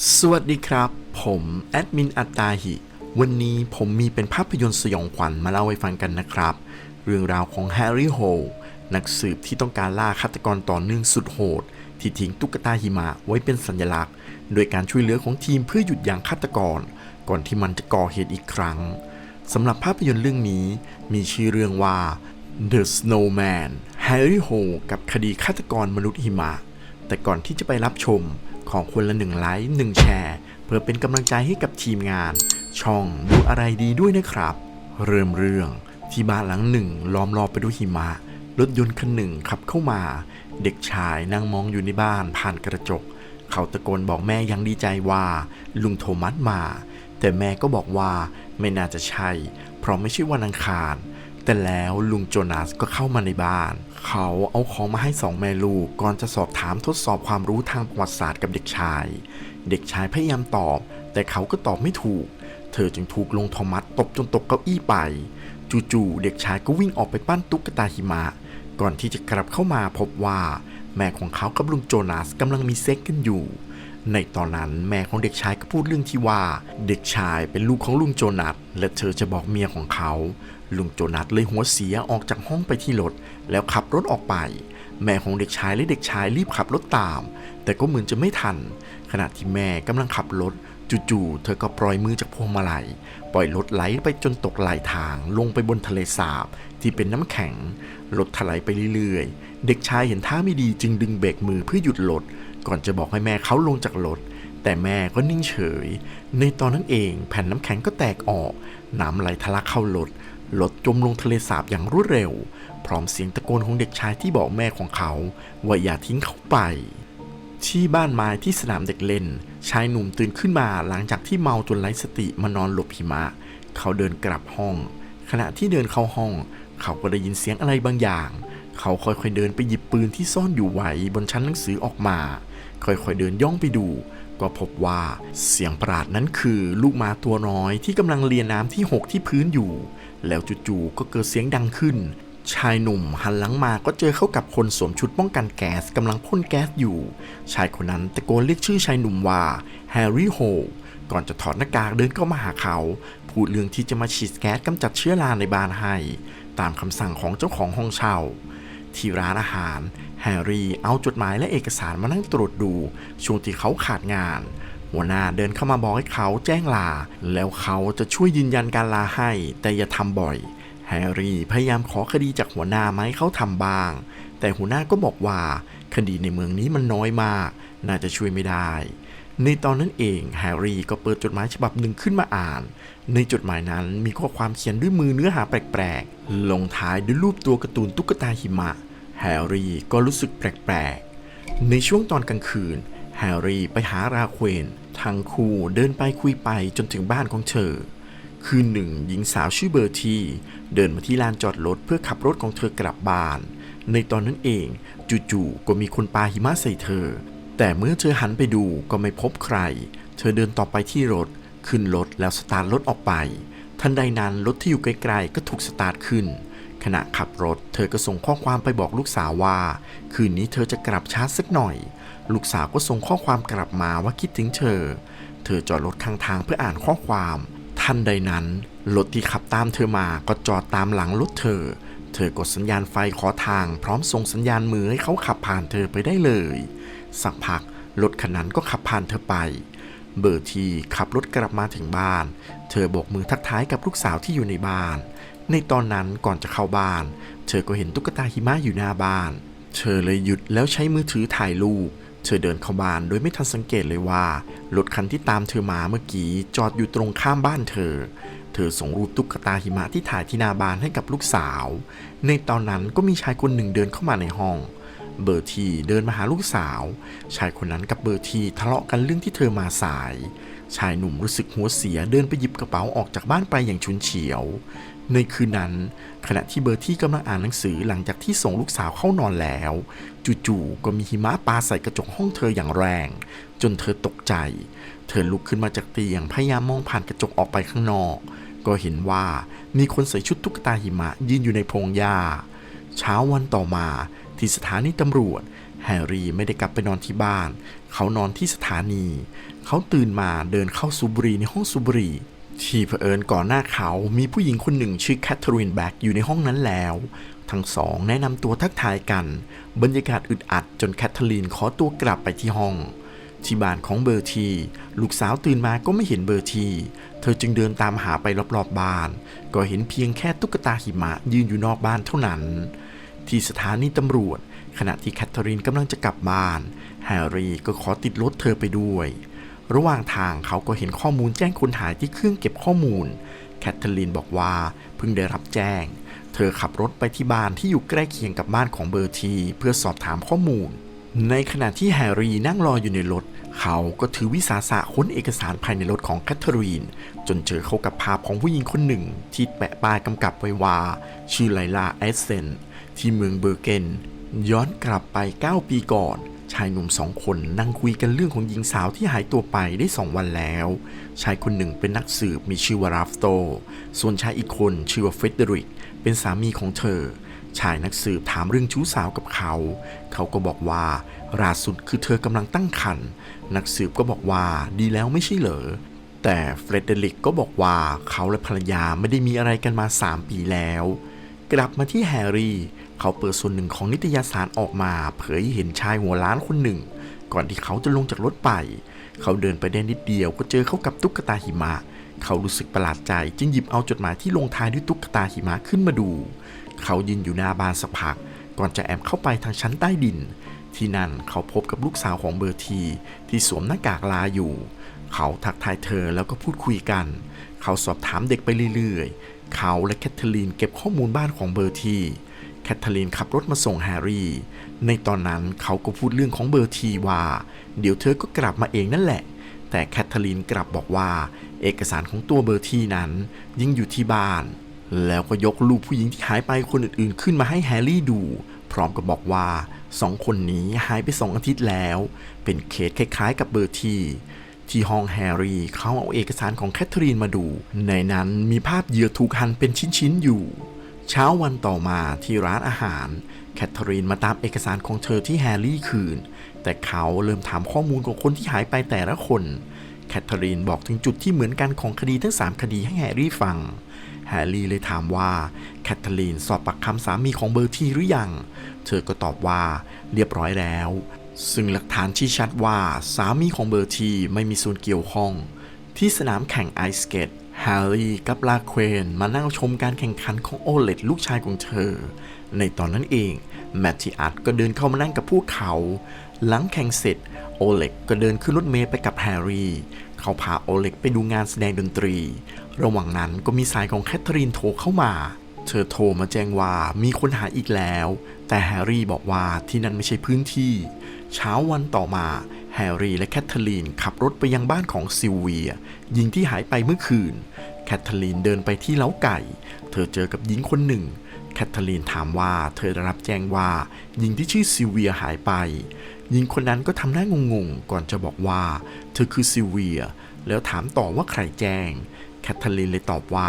สวัสดีครับ ผมแอดมินอัตตาหิ วันนี้ผมมีเป็นภาพยนตร์สยองขวัญมาเล่าให้ฟังกันนะครับ เรื่องราวของแฮร์รี่โฮลนักสืบที่ต้องการล่าฆาตกรต่อเนื่องสุดโหด ที่ทิ้งตุ๊กตาหิมะไว้เป็นสัญลักษณ์ โดยการช่วยเหลือของทีมเพื่อหยุดยั้งฆาตกร ก่อนที่มันจะก่อเหตุอีกครั้งสำหรับภาพยนตร์เรื่องนี้มีชื่อเรื่องว่า The Snowman Harry Hole กับคดีฆาตกรมนุษย์หิมะ แต่ก่อนที่จะไปรับชม ของคนละหนึ่งไลค์หนึ่งแชร์ เพื่อเป็นกำลังใจให้กับทีมงาน ช่องดูอะไรดีด้วยนะครับ เริ่มเรื่องที่บ้านหลังหนึ่งล้อมรอบไปด้วยหิมะ รถยนต์คันหนึ่งขับเข้ามา เด็กชายนั่งมองอยู่ในบ้านผ่านกระจก เขาตะโกนบอกแม่อยังดีใจว่า ลุงโทมัสมา แต่แม่ก็บอกว่าไม่น่าจะใช่ เพราะไม่ใช่วันอังคาร แต่แล้วลุงโจนาสก็เข้ามาในบ้าน เขาเอาของมาให้สองแม่ลูกก่อนจะสอบถามทดสอบความรู้ทางประวัติศาสตร์กับเด็กชาย เด็กชายพยายามตอบ แต่เขาก็ตอบไม่ถูก เธอจึงถูกลงโทมัสตบจนตกเก้าอี้ไป จู่ๆเด็กชายก็วิ่งออกไปปั้นตุ๊กตาหิมะ ก่อนที่จะกลับเข้ามาพบว่า แม่ของเขากับลุงโจนาสกำลังมีเซ็กกันอยู่ในตอนนั้นแม่ของเด็กชายก็พูดเรื่องที่ว่า เด็กชายเป็นลูกของลุงโจนัสและเธอจะบอกเมียของเขา ลุงโจนัสเลยหัวเสียออกจากห้องไปที่รถ แล้วขับรถออกไป แม่ของเด็กชายและเด็กชายรีบขับรถตาม แต่ก็เหมือนจะไม่ทัน ขณะที่แม่กำลังขับรถจู่ๆเธอก็ปล่อยมือจากพวงมาลัย ปล่อยรถไหลไปจนตกไหลทางลงไปบนทะเลสาบที่เป็นน้ำแข็งรถถลายไปเรื่อยๆ เด็กชายเห็นท่าไม่ดีจึงดึงเบรกมือเพื่อหยุดรถก่อนจะบอกให้แม่เขาลงจากรถแต่แม่ก็นิ่งเฉย ในตอนนั้นเองแผ่นน้ำแข็งก็แตกออก น้ำไหลทะลักเข้ารถ รถจมลงทะเลสาบอย่างรวดเร็ว พร้อมเสียงตะโกนของเด็กชายที่บอกแม่ของเขาว่าอย่าทิ้งเขาไป ที่บ้านไม้ที่สนามเด็กเล่น ชายหนุ่มตื่นขึ้นมาหลังจากที่เมาจนไร้สติมานอนหลบหิมะ เขาเดินกลับห้อง ขณะที่เดินเข้าห้อง เขาก็ได้ยินเสียงอะไรบางอย่าง เขาค่อยๆเดินไปหยิบปืนที่ซ่อนอยู่ไว้บนชั้นหนังสือออกมา ค่อยๆเดินย่องไปดูก็พบว่าเสียงประหลาดนั้นคือลูกหมาตัวน้อยที่กำลังเลียน้ำที่หกที่พื้นอยู่ แล้วจู่ๆก็เกิดเสียงดังขึ้น ชายหนุ่มหันหลังมาก็เจอเข้ากับคนสวมชุดป้องกันแก๊สกำลังพ่นแก๊สอยู่ ชายคนนั้นตะโกนเรียกชื่อชายหนุ่มว่าแฮร์รี่โฮก่อนจะถอดหน้ากากเดินเข้ามาหาเขา พูดเรื่องที่จะมาฉีดแก๊สกำจัดเชื้อราในบ้านให้ ตามคำสั่งของเจ้าของห้องเช่า ที่ร้านอาหาร แฮร์รี่เอาจดหมายและเอกสารมานั่งตรวจดู ช่วงที่เขาขาดงาน หัวหน้าเดินเข้ามาบอกให้เขาแจ้งลา แล้วเขาจะช่วยยืนยันการลาให้ แต่อย่าทำบ่อย แฮร์รี่พยายามขอคดีจากหัวหน้ามาให้เขาทำบ้าง แต่หัวหน้าก็บอกว่า คดีในเมืองนี้มันน้อยมาก น่าจะช่วยไม่ได้ ในตอนนั้นเองแฮร์รี่ก็เปิดจดหมายฉบับหนึ่งขึ้นมาอ่าน ในจดหมายนั้นมีข้อความเขียนด้วยมือเนื้อหาแปลกๆ ลงท้ายด้วยรูปตัวการ์ตูนตุ๊กตาหิมะ แฮร์รี่ก็รู้สึกแปลกๆในช่วงตอนกลางคืน แฮร์รี่ไปหาราเควนทั้งคู่เดินไปคุยไปจนถึงบ้านของเธอ คืนหนึ่งหญิงสาวชื่อเบอร์ทีเดินมาที่ลานจอดรถเพื่อขับรถของเธอกลับบ้าน ในตอนนั้นเองจู่ๆก็มีคนปาหิมะใส่เธอ แต่เมื่อเธอหันไปดูก็ไม่พบใคร เธอเดินต่อไปที่รถ ขึ้นรถแล้วสตาร์ทรถออกไป ทันใดนั้นรถที่อยู่ไกลๆก็ถูกสตาร์ทขึ้นขณะขับรถ เธอก็ส่งข้อความไปบอกลูกสาวว่า คืนนี้เธอจะกลับช้าสักหน่อย ลูกสาวก็ส่งข้อความกลับมาว่าคิดถึงเธอ เธอจอดรถข้างทางเพื่ออ่านข้อความ ทันใดนั้นรถที่ขับตามเธอมาก็จอดตามหลังรถเธอ เธอกดสัญญาณไฟขอทาง พร้อมส่งสัญญาณมือให้เขาขับผ่านเธอไปได้เลย สักพักรถคันนั้นก็ขับผ่านเธอไป เบอร์ทีขับรถกลับมาถึงบ้าน เธอโบกมือทักทายกับลูกสาวที่อยู่ในบ้าน ในตอนนั้นก่อนจะเข้าบ้าน เธอก็เห็นตุ๊กตาหิมะอยู่หน้าบ้าน เธอเลยหยุดแล้วใช้มือถือถ่ายรูป เธอเดินเข้าบ้านโดยไม่ทันสังเกตเลยว่ารถคันที่ตามเธอมาเมื่อกี้จอดอยู่ตรงข้ามบ้านเธอ เธอส่งรูปตุ๊กตาหิมะที่ถ่ายที่หน้าบ้านให้กับลูกสาว ในตอนนั้นก็มีชายคนหนึ่งเดินเข้ามาในห้อง เบอร์ทีเดินมาหาลูกสาว ชายคนนั้นกับเบอร์ทีทะเลาะกันเรื่องที่เธอมาสาย ชายหนุ่มรู้สึกหัวเสียเดินไปหยิบกระเป๋าออกจากบ้านไปอย่างชุนเฉียว ในคืนนั้น ขณะที่เบอร์ที่กำลังอ่านหนังสือหลังจากที่ส่งลูกสาวเข้านอนแล้ว จู่ๆก็มีหิมะปาใส่กระจกห้องเธออย่างแรง จนเธอตกใจ เธอลุกขึ้นมาจากเตียงพยายามมองผ่านกระจกออกไปข้างนอก ก็เห็นว่ามีคนใส่ชุดตุ๊กตาหิมะยืนอยู่ในพงหญ้าเช้าวันต่อมาที่สถานีตำรวจแฮร์รี่ไม่ได้กลับไปนอนที่บ้าน เขานอนที่สถานี เขาตื่นมาเดินเข้าสูบบุหรีในห้องสูบบุหรีที่เผอิญก่อนหน้าเขามีผู้หญิงคนหนึ่งชื่อแคทเธอรีนแบ็กอยู่ในห้องนั้นแล้ว ทั้งสองแนะนำตัวทักทายกัน บรรยากาศอึดอัดจนแคทเธอรีนขอตัวกลับไปที่ห้อง ที่บ้านของเบอร์ที ลูกสาวตื่นมาก็ไม่เห็นเบอร์ที เธอจึงเดินตามหาไปรอบๆบบ้าน ก็เห็นเพียงแค่ตุ๊กตาหิมะยืนอยู่นอกบ้านเท่านั้น ที่สถานีตำรวจ ขณะที่แคทเธอรีนกำลังจะกลับบ้านแฮร์รี่ก็ขอติดรถเธอไปด้วย ระหว่างทางเขาก็เห็นข้อมูลแจ้งคนหายที่เครื่องเก็บข้อมูล แคทเธอรีนบอกว่าเพิ่งได้รับแจ้ง เธอขับรถไปที่บ้านที่อยู่ใกล้เคียงกับบ้านของเบอร์ที เพื่อสอบถามข้อมูล ในขณะที่แฮร์รี่นั่งรออยู่ในรถ เขาก็ถือวิสาสะค้นเอกสารภายในรถของแคทเธอรีน จนเจอเข้ากับภาพของผู้หญิงคนหนึ่ง ที่แปะป้ายกำกับไว้ว่า ชื่อไลลาเอสเซนที่เมืองเบอร์เกนย้อนกลับไป 9 ปีก่อน ชายหนุ่มสองคนนั่งคุยกันเรื่องของหญิงสาวที่หายตัวไปได้สองวันแล้ว ชายคนหนึ่งเป็นนักสืบมีชื่อว่าราฟโต ส่วนชายอีกคนชื่อว่าเฟเดริก เป็นสามีของเธอ ชายนักสืบถามเรื่องชู้สาวกับเขา เขาก็บอกว่าล่าสุดคือเธอกำลังตั้งครรภ์ นักสืบก็บอกว่าดีแล้วไม่ใช่เหรอ แต่เฟรเดริกก็บอกว่าเขาและภรรยาไม่ได้มีอะไรกันมา 3 ปีแล้ว กลับมาที่แฮร์รี่ เขาเปิดส่วนหนึ่งของนิตยสารออกมาเผยเห็นชายหัวล้านคนหนึ่ง ก่อนที่เขาจะลงจากรถไป เขาเดินไปได้นิดเดียวก็เจอเข้ากับตุ๊กตาหิมะ เขารู้สึกประหลาดใจจึงหยิบเอาจดหมายที่ลงท้ายด้วยตุ๊กตาหิมะขึ้นมาดู เขายืนอยู่หน้าบ้านสักพัก ก่อนจะแอบเข้าไปทางชั้นใต้ดิน ที่นั่นเขาพบกับลูกสาวของเบอร์ที ที่สวมหน้ากากลาอยู่ เขาทักทายเธอแล้วก็พูดคุยกัน เขาสอบถามเด็กไปเรื่อยๆ เขาและแคทเธอรีนเก็บข้อมูลบ้านของเบอร์ที แคทเธอรีนขับรถมาส่งแฮร์รี่ ในตอนนั้นเขาก็พูดเรื่องของเบอร์ทีว่า เดี๋ยวเธอก็กลับมาเองนั่นแหละ แต่แคทเธอรีนกลับบอกว่า เอกสารของตัวเบอร์ทีนั้นยิงอยู่ที่บ้าน แล้วก็ยกรูปผู้หญิงที่หายไปคนอื่นๆ ขึ้นมาให้แฮร์รี่ดู พร้อมกับบอกว่าสองคนนี้หายไปสองอาทิตย์แล้ว เป็นเคสคล้ายๆ กับเบอร์ทีที่ห้องแฮร์รี่เขาเอาเอกสารของแคทเธอรีนมาดู ในนั้นมีภาพเหยื่อถูกหั่นเป็นชิ้นๆอยู่ เช้าวันต่อมาที่ร้านอาหาร แคทเธอรีนมาตามเอกสารของเธอที่แฮร์รี่คืน แต่เขาเริ่มถามข้อมูลของคนที่หายไปแต่ละคน แคทเธอรีนบอกถึงจุดที่เหมือนกันของคดีทั้ง 3 คดีให้แฮร์รี่ฟัง แฮร์รี่เลยถามว่าแคทเธอรีนสอบปากคำสามีของเบอร์ทีหรือยัง เธอก็ตอบว่าเรียบร้อยแล้ว ซึ่งหลักฐานชี้ชัดว่าสามีของเบอร์ทีไม่มีส่วนเกี่ยวข้อง ที่สนามแข่งไอสเกต ฮร์รี่กับลาเควนมานั่งชมการแข่งขันของโอเลตลูกชายของเธอ ในตอนนั้นเองแมทธิอัดก็เดินเข้ามานั่งกับพวกเขา หลังแข่งเสร็จโอเล็กก็เดินขึ้นรถเมล์ไปกับแฮร์รี่ เขาพาโอเล็กไปดูงานแสดงดนตรี ระหว่างนั้นก็มีสายของแคทเธอรีนโทรเข้ามา เธอโทรมาแจ้งว่ามีคนหายอีกแล้ว แต่แฮร์รี่บอกว่าที่นั่นไม่ใช่พื้นที่ เช้าวันต่อมา แฮร์รี่และแคทเธอรีนขับรถไปยังบ้านของซิลเวียหญิงที่หายไปเมื่อคืน แคทเธอรีนเดินไปที่เล้าไก่ เธอเจอกับหญิงคนหนึ่ง แคทเธอรีนถามว่าเธอได้รับแจ้งว่าหญิงที่ชื่อซิลเวียหายไป หญิงคนนั้นก็ทำหน้างงๆ ก่อนจะบอกว่า เธอคือซิลเวีย แล้วถามต่อว่าใครแจ้ง แคทเธอรีนเลยตอบว่า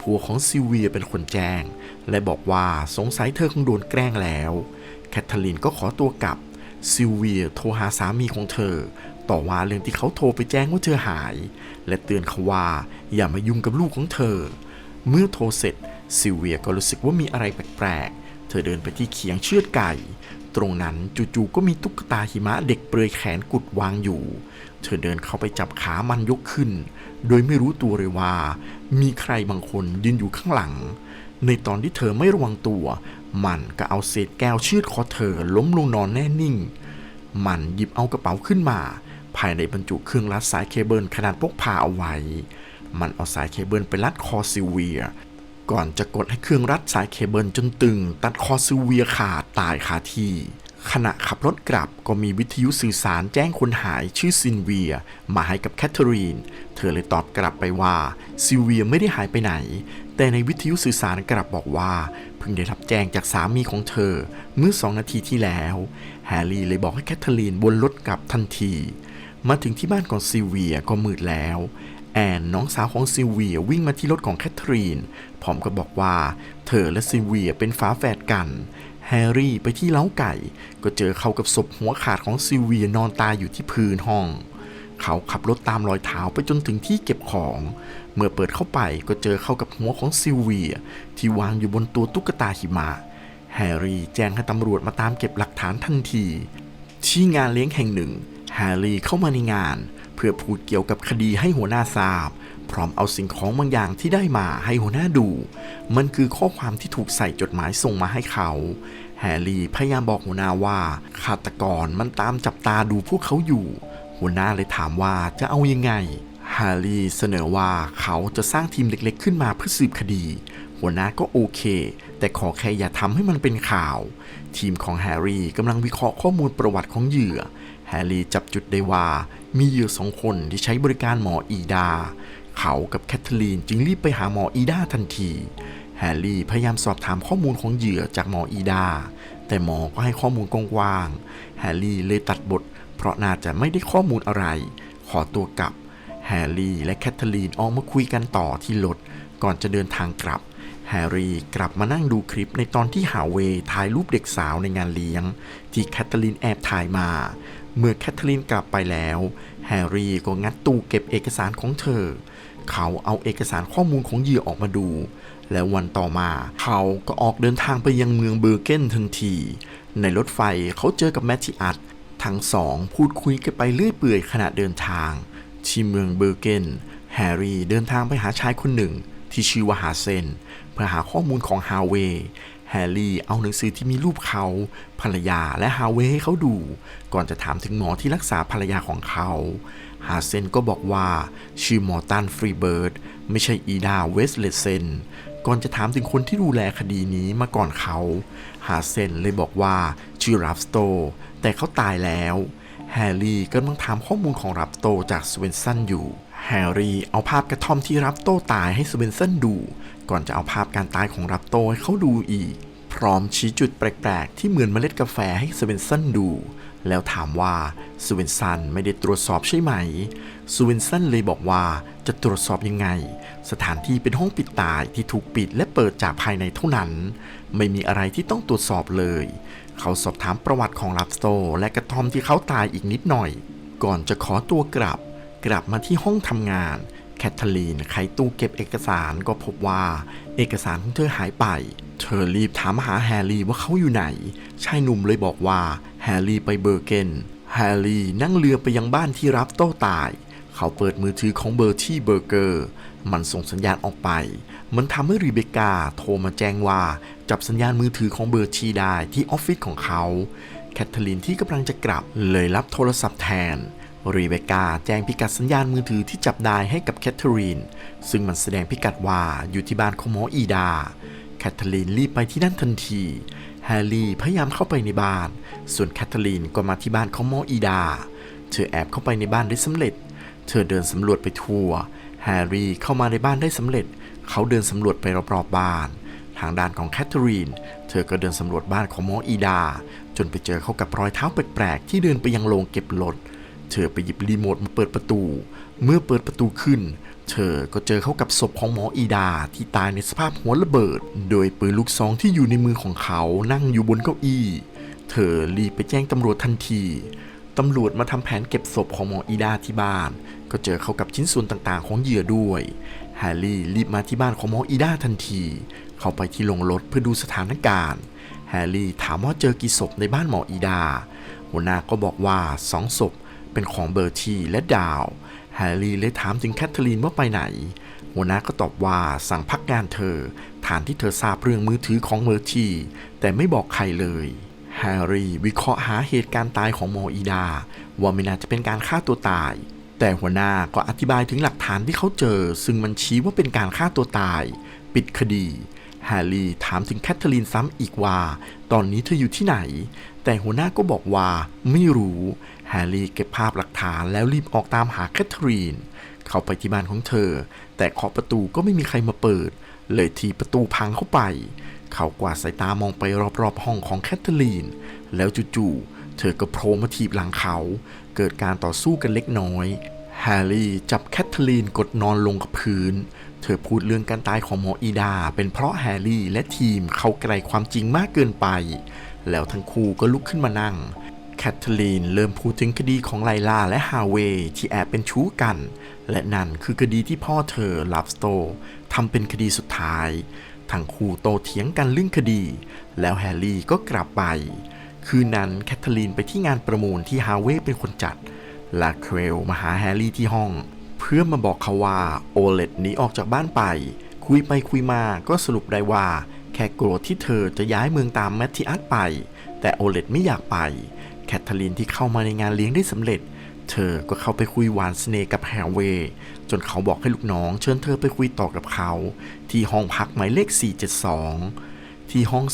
ผัวของซิลเวียเป็นคนแจ้ง และบอกว่าสงสัยเธอคงโดนแกล้งแล้ว แคทเธอรีนก็ขอตัวกลับ ซิลเวียโทรหาสามีของเธอ ต่อว่าเรื่องที่เขาโทรไปแจ้งว่าเธอหาย และเตือนเขาว่าอย่ามายุ่งกับลูกของเธอ เมื่อโทรเสร็จซิลเวียก็รู้สึกว่ามีอะไรแปลกๆ เธอเดินไปที่เขียงเชือดไก่ ตรงนั้นจู่ๆก็มีตุ๊กตาหิมะเด็กเปลือยแขนกุดวางอยู่ เธอเดินเข้าไปจับขามันยกขึ้น โดยไม่รู้ตัวเลยว่า มีใครบางคนยืนอยู่ข้างหลัง ในตอนที่เธอไม่ระวังตัว มันก็เอาเศษแก้วเชือดคอเธอล้มลงนอนแน่นิ่ง มันหยิบเอากระเป๋าขึ้นมา ภายในบรรจุเครื่องรัดสายเคเบิลขนาดพกพาเอาไว้ มันเอาสายเคเบิลไปรัดคอซิเวีย ก่อนจะกดให้เครื่องรัดสายเคเบิลจนตึง ตัดคอซิเวียขาดตายคาที่ ขณะขับรถกลับก็มีวิทยุสื่อสารแจ้งคนหายชื่อซินเวีย มาให้กับแคทเธอรีน เธอเลยตอบกลับไปว่าซิลเวียไม่ได้หายไปไหน แต่ในวิทยุสื่อสารกลับบอกว่าเพิ่งได้รับแจ้งจากสามีของเธอ เมื่อสองนาทีที่แล้ว แฮร์รี่เลยบอกให้แคทเธอรีนวนรถกลับทันที มาถึงที่บ้านของซิลเวียก็มืดแล้วแอนน้องสาวของซิลเวียวิ่งมาที่รถของแคทเธอรีนพร้อมกับบอกว่า เธอและซิลเวียเป็นฝาแฝดกัน แฮร์รี่ไปที่เล้าไก่ ก็เจอเขากับศพหัวขาดของซิลเวียนอนตายอยู่ที่พื้นห้อง เขาขับรถตามรอยเท้าไปจนถึงที่เก็บของ เมื่อเปิดเข้าไปก็เจอเข้ากับหัวของซิลเวีย ที่วางอยู่บนตัวตุ๊กตาหิมะแฮร์รี่แจ้งให้ตำรวจมาตามเก็บหลักฐานทันที ที่งานเลี้ยงแห่งหนึ่ง แฮร์รี่เข้ามาในงาน เพื่อพูดเกี่ยวกับคดีให้หัวหน้าทราบ พร้อมเอาสิ่งของบางอย่างที่ได้มาให้หัวหน้าดู มันคือข้อความที่ถูกใส่จดหมายส่งมาให้เขา แฮร์รี่พยายามบอกหัวหน้าว่าฆาตกรมันตามจับตาดูพวกเขาอยู่ หัวหน้าเลยถามว่าจะเอายังไงแฮร์รี่เสนอว่าเขาจะสร้างทีมเล็กๆ ขึ้นมาเพื่อสืบคดี หัวหน้าก็โอเค แต่ขอแค่อย่าทำให้มันเป็นข่าว ทีมของแฮร์รี่กำลังวิเคราะห์ข้อมูลประวัติของเหยื่อ แฮร์รี่จับจุดได้ว่ามีเหยื่อสองคนที่ใช้บริการหมออีดา เขากับแคทเธอรีนจึงรีบไปหาหมออีดาทันที แฮร์รี่พยายามสอบถามข้อมูลของเหยื่อจากหมออีดา แต่หมอก็ให้ข้อมูลกว้างๆแฮร์รี่เลยตัดบท เพราะน่าจะไม่ได้ข้อมูลอะไร ขอตัวกลับ แฮร์รี่และแคทเธอรีนออกมาคุยกันต่อที่รถก่อนจะเดินทางกลับ แฮร์รี่กลับมานั่งดูคลิปในตอนที่หาเวย์ถ่ายรูปเด็กสาวในงานเลี้ยง ที่แคทเธอรีนแอบถ่ายมา เมื่อแคทเธอรีนกลับไปแล้ว แฮร์รี่ก็งัดตู้เก็บเอกสารของเธอ เขาเอาเอกสารข้อมูลของเหยื่อออกมาดู แล้ววันต่อมาเขาก็ออกเดินทางไปยังเมืองเบอร์เกนทันที ในรถไฟเขาเจอกับแมทธิอัดทั้งสองพูดคุยกันไปเรื่อยเปื่อยขณะเดินทางที่เมืองเบอร์เกนแฮร์รี่เดินทางไปหาชายคนหนึ่งที่ชื่อว่าฮาเซนเพื่อหาข้อมูลของฮาเวย์แฮร์รี่เอาหนังสือที่มีรูปเขา ภรรยาและฮาเวย์ให้เขาดู ก่อนจะถามถึงหมอที่รักษาภรรยาของเขา ฮาเซนก็บอกว่าชื่อมอร์ตันฟรีเบิร์ดไม่ใช่อีดาเวสเลเซนก่อนจะถามถึงคนที่ดูแลคดีนี้มาก่อนเขา ฮาเซนเลยบอกว่าชื่อรับสโต แต่เขาตายแล้ว แฮร์รี่กำลังถามข้อมูลของรับโตจากสเวนสันอยู่ แฮร์รี่เอาภาพกระท่อมที่รับโตตายให้สเวนสันดู ก่อนจะเอาภาพการตายของรับโตให้เขาดูอีก พร้อมชี้จุดแปลกๆ ที่เหมือนเมล็ดกาแฟให้สเวนสันดู แล้วถามว่าสเวนสันไม่ได้ตรวจสอบใช่ไหมสเวนสันเลยบอกว่าจะตรวจสอบยังไง สถานที่เป็นห้องปิดตายที่ถูกปิดและเปิดจากภายในเท่านั้น ไม่มีอะไรที่ต้องตรวจสอบเลย เขาสอบถามประวัติของลับสโตและกระทอมที่เขาตายอีกนิดหน่อย ก่อนจะขอตัวกลับ กลับมาที่ห้องทำงาน แคทเธอรีนไขตู้เก็บเอกสารก็พบว่าเอกสารของเธอหายไป เธอรีบถามหาแฮร์รี่ว่าเขาอยู่ไหน ชายหนุ่มเลยบอกว่าแฮร์รี่ไปเบอร์เกน แฮร์รี่นั่งเรือไปยังบ้านที่รับโต้ตาย เขาเปิดมือถือของเบอร์ที่เบอร์เกอร์ มันส่งสัญญาณออกไป มันทำให้รีเบคก้าโทรมาแจ้งว่าจับสัญญาณมือถือของเบอร์ชีได้ที่ออฟฟิศของเขา แคทเธอรีนที่กำลังจะกลับเลยรับโทรศัพท์แทน รีเบกาแจ้งพิกัดสัญญาณมือถือที่จับได้ให้กับแคทเธอรีน ซึ่งมันแสดงพิกัดว่าอยู่ที่บ้านของหมออีดา แคทเธอรีนรีบไปที่นั่นทันที แฮร์รี่พยายามเข้าไปในบ้าน ส่วนแคทเธอรีนก็มาที่บ้านของหมออีดา เธอแอบเข้าไปในบ้านได้สำเร็จ เธอเดินสำรวจไปทั่ว แฮร์รี่เข้ามาในบ้านได้สำเร็จ เขาเดินสำรวจไปรอบๆบ้านทางด้านของแคทเธอรีน เธอก็เดินสำรวจบ้านของหมออีดา จนไปเจอเข้ากับรอยเท้าแปลกๆที่เดินไปยังโรงเก็บรถ เธอไปหยิบรีโมทมาเปิดประตู เมื่อเปิดประตูขึ้น เธอก็เจอเข้ากับศพของหมออีดาที่ตายในสภาพหัวระเบิด โดยปืนลูกซองที่อยู่ในมือของเขานั่งอยู่บนเก้าอี้ เธอรีบไปแจ้งตำรวจทันทีตำรวจมาทำแผนเก็บศพของหมออีดาที่บ้าน ก็เจอเข้ากับชิ้นส่วนต่างๆ ของเหยื่อด้วยแฮร์รี่รีบมาที่บ้านของหมออีดาทันที เขาไปที่โรงรถเพื่อดูสถานการณ์แฮร์รี่ถามว่าเจอกี่ศพในบ้านหมออีดาหัวหน้าก็บอกว่าสองศพ เป็นของเบอร์ทีและดาว แฮร์รี่เลยถามถึงแคทเธอรีนว่าไปไหน หัวหน้าก็ตอบว่าสั่งพักงานเธอ ฐานที่เธอทราบเรื่องมือถือของเบอร์ทีแต่ไม่บอกใครเลย แฮร์รี่วิเคราะห์หาเหตุการณ์ตายของหมออีดา ว่าไม่น่าจะเป็นการฆ่าตัวตาย แต่หัวหน้าก็อธิบายถึงหลักฐานที่เขาเจอ ซึ่งมันชี้ว่าเป็นการฆ่าตัวตาย ปิดคดีแฮร์รี่ถามถึงแคทเธอรีนซ้ำอีกว่า ตอนนี้เธออยู่ที่ไหน แต่หัวหน้าก็บอกว่าไม่รู้แฮร์รี่เก็บภาพหลักฐานแล้วรีบออกตามหาแคทเธอรีน เข้าไปที่บ้านของเธอ แต่เคาะประตูก็ไม่มีใครมาเปิด เลยทีประตูพังเข้าไป เขากวาดสายตามองไปรอบๆห้องของแคทเธอรีน แล้วจู่ๆเธอก็โผล่มาถีบหลังเขา เกิดการต่อสู้กันเล็กน้อยแฮร์รี่จับแคทเธอรีนกดนอนลงกับพื้น เธอพูดเรื่องการตายของหมออีดา เป็นเพราะแฮร์รี่และทีมเข้าไกลความจริงมากเกินไป แล้วทั้งคู่ก็ลุกขึ้นมานั่ง แคทเธอรีนเริ่มพูดถึงคดีของไลลาและฮาเวย์ที่แอบเป็นชู้กัน และนั่นคือคดีที่พ่อเธอลับสโตทำเป็นคดีสุดท้าย ทั้งคู่โตเถียงกันเรื่องคดี แล้วแฮร์รี่ก็กลับไป คืนนั้นแคทเธอรีนไปที่งานประมูลที่ฮาเวย์เป็นคนจัดลาเครลมาหาแฮร์รี่ที่ห้อง เพื่อมาบอกเขาว่าโอเลตหนีออกจากบ้านไป คุยไปคุยมาก็สรุปได้ว่า ค่โกรธที่เธอจะย้ายเมืองตามแมทธิอัสไป แต่โอเลตไม่อยากไป แคทเธอรีนที่เข้ามาในงานเลี้ยงได้สำเร็จ เธอก็เข้าไปคุยหวานเสน่ห์กับแฮร์เวย์จนเขาบอกให้ลูกน้องเชิญเธอไปคุยต่อกับเขา ที่ห้องพักหมายเลข 472 ที่ห้อง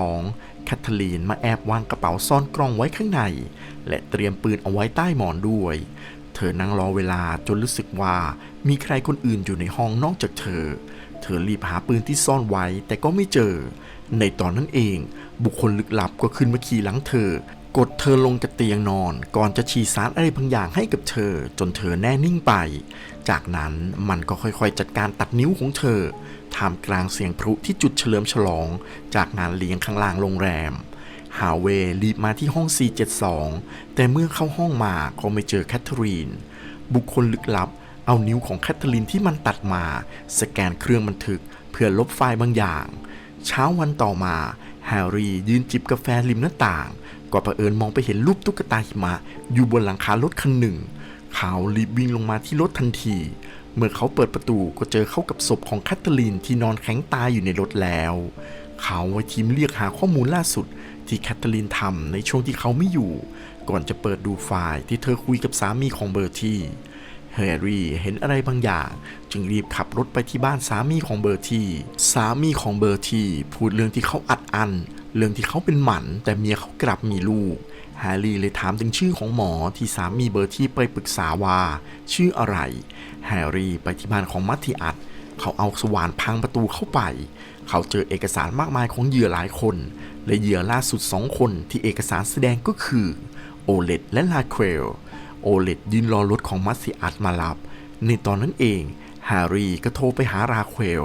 472 แคทเธอรีนมาแอบวางกระเป๋าซ่อนกล้องไว้ข้างใน และเตรียมปืนเอาไว้ใต้หมอนด้วย เธอนั่งรอเวลาจนรู้สึกว่ามีใครคนอื่นอยู่ในห้องนอกจากเธอ เธอรีบหาปืนที่ซ่อนไว้แต่ก็ไม่เจอ ในตอนนั้นเอง บุคคลลึกลับก็ขึ้นมาขี่หลังเธอ กดเธอลงจากเตียงนอน ก่อนจะฉีดสารอะไรบางอย่างให้กับเธอ จนเธอแน่นิ่งไป จากนั้นมันก็ค่อยๆ จัดการตัดนิ้วของเธอท่ามกลางเสียงพลุที่จุดเฉลิมฉลอง จากงานเลี้ยงข้างล่างโรงแรมฮาเวย์รีบมาที่ห้อง 472 แต่เมื่อเข้าห้องมาก็ไม่เจอแคทเธอรีน บุคคลลึกลับ เอานิ้วของแคทเธอรีนที่มันตัดมา สแกนเครื่องบันทึก เพื่อลบไฟล์บางอย่าง เช้าวันต่อมา แฮร์รี่ยืนจิบกาแฟริมหน้าต่าง ก็ประเอิญมองไปเห็นรูปตุ๊กตาหิมะ อยู่บนหลังคารถคันหนึ่ง เขารีบวิ่งลงมาที่รถทันที เมื่อเขาเปิดประตูก็เจอเข้ากับศพของแคทเธอรีนที่นอนแข็งตายอยู่ในรถแล้ว เขาไว้ทีมเรียกหาข้อมูลล่าสุดที่แคทเธอรีนทำในช่วงที่เขาไม่อยู่ ก่อนจะเปิดดูไฟล์ที่เธอคุยกับสามีของเบอร์ตี้แฮร์รี่เห็นอะไรบางอย่าง จึงรีบขับรถไปที่บ้านสามีของเบอร์ตี้สามีของเบอร์ตี้พูดเรื่องที่เขาอัดอันเรื่องที่เขาเป็นหมันแต่เมียเขากลับมีลูกแฮร์รี่เลยถามถึงชื่อของหมอที่สามีเบอร์ตี้ไปปรึกษาว่า ชื่ออะไร แฮร์รี่ไปที่บ้านของมัตติอัสเขาเอาสว่านพังประตูเข้าไป เขาเจอเอกสารมากมายของเหยื่อหลายคน และเหยื่อล่าสุดสองคนที่เอกสารแสดงก็คือ โอเลตและลาเครล โอเลตยืนรอรถของมัสซิอัสมารับ ในตอนนั้นเองแฮร์รี่ก็โทรไปหาราเควล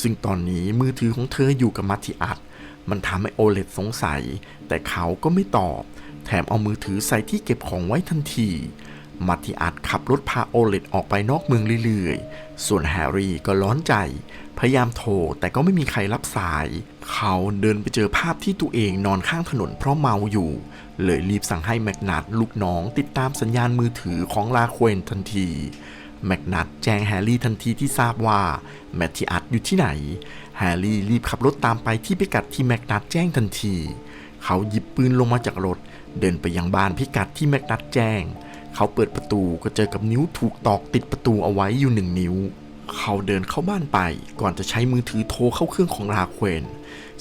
ซึ่งตอนนี้มือถือของเธออยู่กับมัสซิอัสมันทำให้โอเลตสงสัย แต่เขาก็ไม่ตอบ แถมเอามือถือใส่ที่เก็บของไว้ทันที มัตติอัดขับรถพาโอเลตออกไปนอกเมืองเรื่อยๆ ส่วนแฮร์รี่ก็ร้อนใจ พยายามโทรแต่ก็ไม่มีใครรับสาย เขาเดินไปเจอภาพที่ตัวเองนอนข้างถนนเพราะเมาอยู่ เลยรีบสั่งให้แมกนัตลูกน้องติดตามสัญญาณมือถือของลาควนทันที แมกนัตแจ้งแฮร์รี่ทันทีที่ทราบว่าแมทธิอัดอยู่ที่ไหน แฮร์รี่รีบขับรถตามไปที่พิกัดที่แมกนัตแจ้งทันที เขาหยิบปืนลงมาจากรถ เดินไปยังบ้านพิกัดที่แมกนัตแจ้ง เขาเปิดประตูก็เจอกับนิ้วถูกตอกติดประตูเอาไว้อยู่หนึ่งนิ้ว เขาเดินเข้าบ้านไปก่อนจะใช้มือถือโทรเข้าเครื่องของราเควน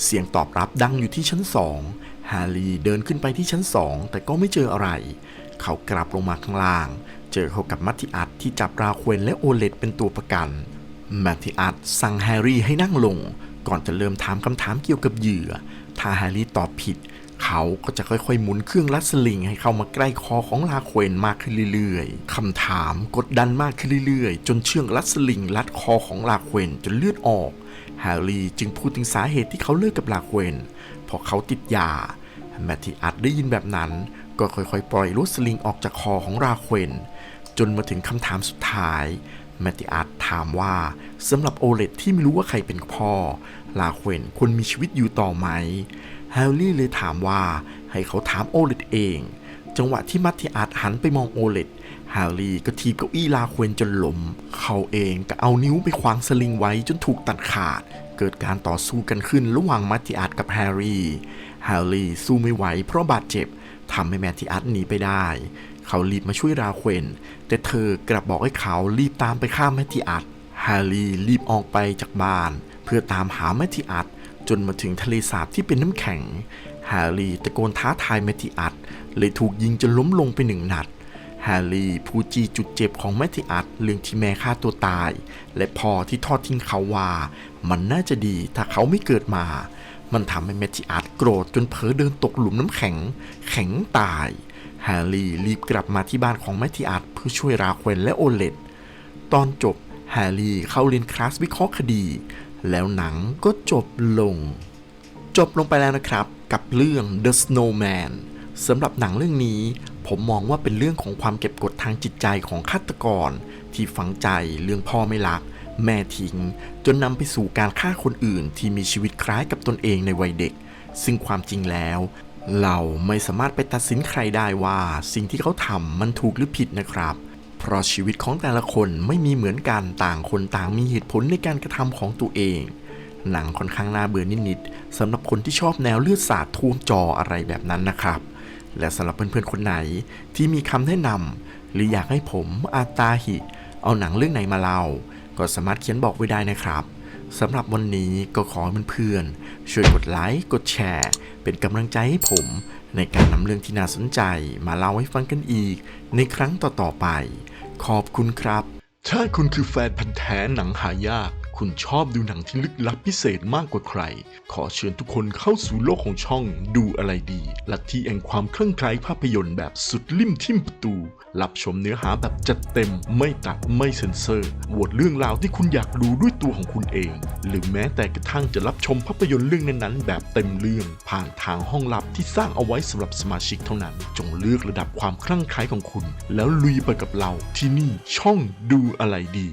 เสียงตอบรับดังอยู่ที่ชั้นสองแฮร์รี่เดินขึ้นไปที่ชั้นสองแต่ก็ไม่เจออะไร เขากลับลงมาข้างล่าง เจอเขากับมัตติอัสที่จับราเควนและโอเลตเป็นตัวประกันแมตติอัสสั่งแฮร์รี่ให้นั่งลง ก่อนจะเริ่มถามคำถามเกี่ยวกับเหยื่อ ถ้าแฮร์รี่ตอบผิด เขาก็จะค่อยๆ หมุนเครื่องลัดสลิงให้เข้ามาใกล้คอของลาเควนมากขึ้นเรื่อยๆคำถามกดดันมากขึ้นเรื่อยๆ จนเชือกลัดสลิงลัดคอของลาเควนจนเลือดออกแฮร์รี่จึงพูดถึงสาเหตุที่เขาเลิกกับลาเควนเพราะเขาติดยาแมทธิอัดได้ยินแบบนั้น ก็ค่อยๆ ปล่อยลูกสลิงออกจากคอของราเควนจนมาถึงคำถามสุดท้ายแมติอัสถามว่าสำหรับโอเลตที่ไม่รู้ว่าใครเป็นพ่อ ลาเควนควรมีชีวิตอยู่ต่อไหม แฮร์รี่เลยถามว่าให้เขาถามโอเลตเอง จังหวะที่มัตติอัสหันไปมองโอเลตแฮร์รี่ก็ทีบเก้าอี้ลาเควนจนล้ม เขาเองก็เอานิ้วไปขวางสลิงไว้จนถูกตัดขาด เกิดการต่อสู้กันขึ้นระหว่างมัตติอัสกับแฮร์รี่ แฮร์รี่สู้ไม่ไหวเพราะบาดเจ็บทำให้แมตติอัสหนีไปได้ เขารีบมาช่วยราเควน แต่เธอกลับบอกให้เขารีบตามไปฆ่าแมตติอัสแฮร์รี่รีบออกไปจากบ้าน เพื่อตามหาแมตติอัส จนมาถึงทะเลสาบที่เป็นน้ำแข็ง แฮร์รี่ตะโกนท้าทายแมตติอัสเลยถูกยิงจนล้มลงไปหนึ่งนัด แฮร์รี่พูดจีจุดเจ็บของแมตติอัสเรื่องที่แม่ฆ่าตัวตาย และพ่อที่ทอดทิ้งเขาว่า มันน่าจะดีถ้าเขาไม่เกิดมา มันทำให้แมตติอัสโกรธจนเผลอเดินตกหลุมน้ำแข็ง แข็งตาย แฮร์รี่รีบกลับมาที่บ้านของแมตติอัสเพื่อช่วยราเควนและโอเลตตอนจบแฮร์รี่เข้าเรียนคลาสวิเคราะห์คดี แล้วหนังก็จบลง จบลงไปแล้วนะครับกับเรื่อง The Snowman สำหรับหนังเรื่องนี้ ผมมองว่าเป็นเรื่องของความเก็บกดทางจิตใจของฆาตกร ที่ฝังใจเรื่องพ่อไม่รัก แม่ทิ้ง จนนำไปสู่การฆ่าคนอื่นที่มีชีวิตคล้ายกับตนเองในวัยเด็ก ซึ่งความจริงแล้ว เราไม่สามารถไปตัดสินใครได้ว่าสิ่งที่เขาทำมันถูกหรือผิดนะครับ เพราะชีวิตของแต่ละคนไม่มีเหมือนกันต่างคนต่างมีเหตุผลในการกระทำของตัวเอง หนังค่อนข้างน่าเบื่อนิดๆสำหรับคนที่ชอบแนวเลือดสาดท่วมจออะไรแบบนั้นนะครับ และสำหรับเพื่อนๆคนไหนที่มีคำแนะนำหรืออยากให้ผมอาตาหิ เอาหนังเรื่องไหนมาเล่า ก็สามารถเขียนบอกไว้ได้นะครับสำหรับวันนี้ก็ขอเพื่อนๆช่วยกดไลค์กดแชร์ เป็นกำลังใจให้ผม ในการนำเรื่องที่น่าสนใจมาเล่าให้ฟังกันอีก ในครั้งต่อๆไป ขอบคุณครับ ถ้าคุณคือแฟนพันธ์แท้หนังหายาก คุณชอบดูหนังที่ลึกลับพิเศษมากกว่าใคร ขอเชิญทุกคนเข้าสู่โลกของช่องดูอะไรดี ลัทธิแห่งความคลั่งไคล้ภาพยนตร์แบบสุดลิ่มทิ่มประตู รับชมเนื้อหาแบบจัดเต็ม ไม่ตัดไม่เซ็นเซอร์โหวตเรื่องราวที่คุณอยากดูด้วยตัวของคุณเอง หรือแม้แต่กระทั่งจะรับชมภาพยนตร์เรื่องนั้นๆ แบบเต็มเรื่อง ผ่านทางห้องลับที่สร้างเอาไว้สำหรับสมาชิกเท่านั้น จงเลือกระดับความคลั่งไคล้ของคุณ แล้วลุยไปกับเราที่นี่ช่องดูอะไรดี